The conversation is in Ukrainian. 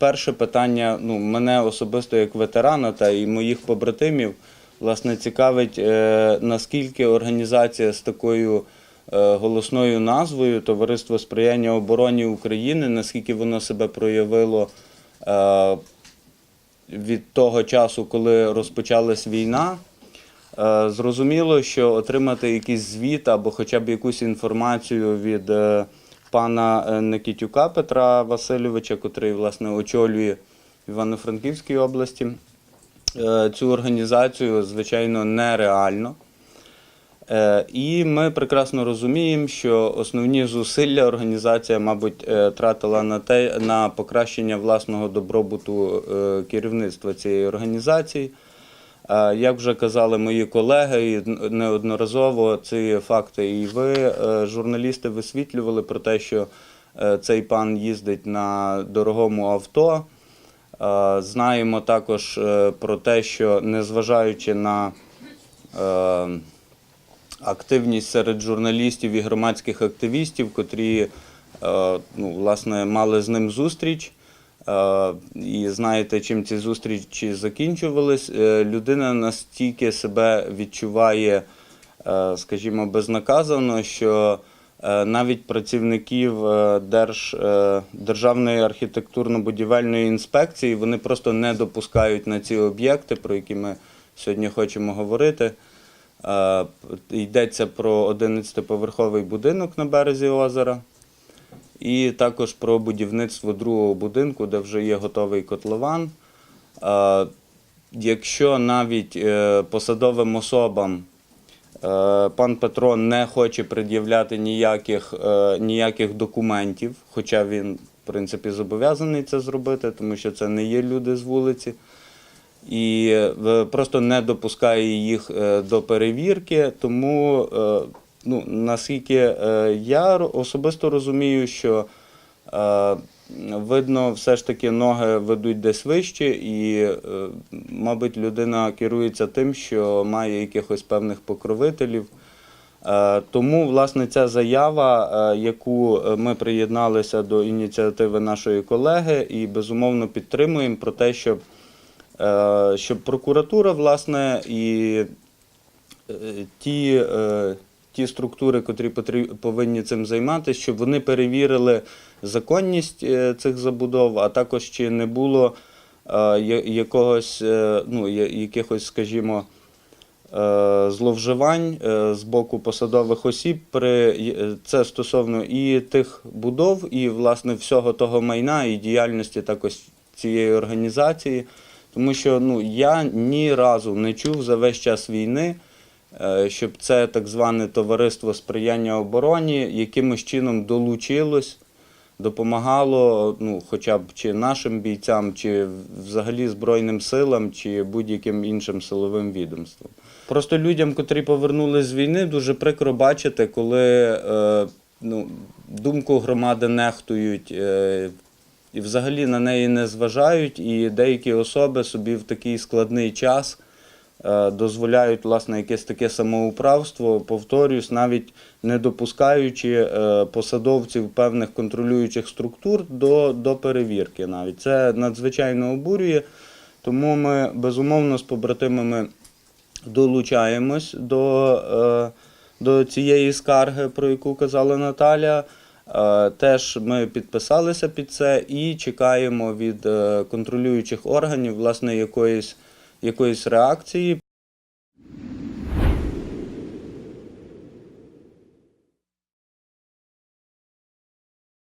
перше питання ну, мене особисто як ветерана та і моїх побратимів власне цікавить, е, наскільки організація з такою е, голосною назвою Товариство сприяння обороні України, наскільки воно себе проявило е, від того часу, коли розпочалась війна. Е, Зрозуміло, що отримати якийсь звіт або хоча б якусь інформацію від е, пана е, Никітюка Петра Васильовича, котрий власне очолює в Івано-Франківській області, е, цю організацію, звичайно, нереально. Е, І ми прекрасно розуміємо, що основні зусилля організація, мабуть, тратила на те на покращення власного добробуту керівництва цієї організації. Е, Як вже казали мої колеги, і неодноразово ці факти, і ви, е, журналісти, висвітлювали про те, що е, цей пан їздить на дорогому авто. Знаємо також про те, що незважаючи на активність серед журналістів і громадських активістів, котрі ну, власне, мали з ним зустріч. Е, І знаєте, чим ці зустрічі закінчувались. Е, Людина настільки себе відчуває, е, скажімо, безнаказано, що навіть працівників Держ, Державної архітектурно-будівельної інспекції вони просто не допускають на ці об'єкти, про які ми сьогодні хочемо говорити. Йдеться про 11-поверховий будинок на березі озера. І також про будівництво другого будинку, де вже є готовий котлован. Якщо навіть е, посадовим особам е, пан Петро не хоче пред'являти ніяких, е, ніяких документів, хоча він, в принципі, зобов'язаний це зробити, тому що це не є люди з вулиці, і просто не допускає їх до перевірки, тому ну, наскільки е, я особисто розумію, що е, видно, все ж таки ноги ведуть десь вище, і, е, мабуть, людина керується тим, що має якихось певних покровителів. Тому, власне, ця заява, яку ми приєдналися до ініціативи нашої колеги, і безумовно підтримуємо про те, щоб, щоб прокуратура, власне, і ті, ті структури, котрі повинні цим займатися, щоб вони перевірили законність е, цих забудов, а також чи не було е, якогось, е, ну, якихось, скажімо, зловживань з боку посадових осіб це стосовно і тих будов, і власне всього того майна, і діяльності також цієї організації. Тому що ну, я ні разу не чув за весь час війни, щоб це так зване товариство сприяння обороні якимось чином долучилось, допомагало ну, хоча б чи нашим бійцям, чи взагалі Збройним силам, чи будь-яким іншим силовим відомствам. Просто людям, котрі повернулись з війни, дуже прикро бачити, коли е, ну, думку громади нехтують. Е, і взагалі на неї не зважають, і деякі особи собі в такий складний час е, дозволяють власне якесь таке самоуправство, повторюсь, навіть не допускаючи е, посадовців певних контролюючих структур до, до перевірки. Навіть це надзвичайно обурює. Тому ми безумовно з побратимами долучаємось до, е, до цієї скарги, про яку казала Наталя. Е, Теж ми підписалися під це і чекаємо від е, контролюючих органів власне якоїсь, якоїсь реакції.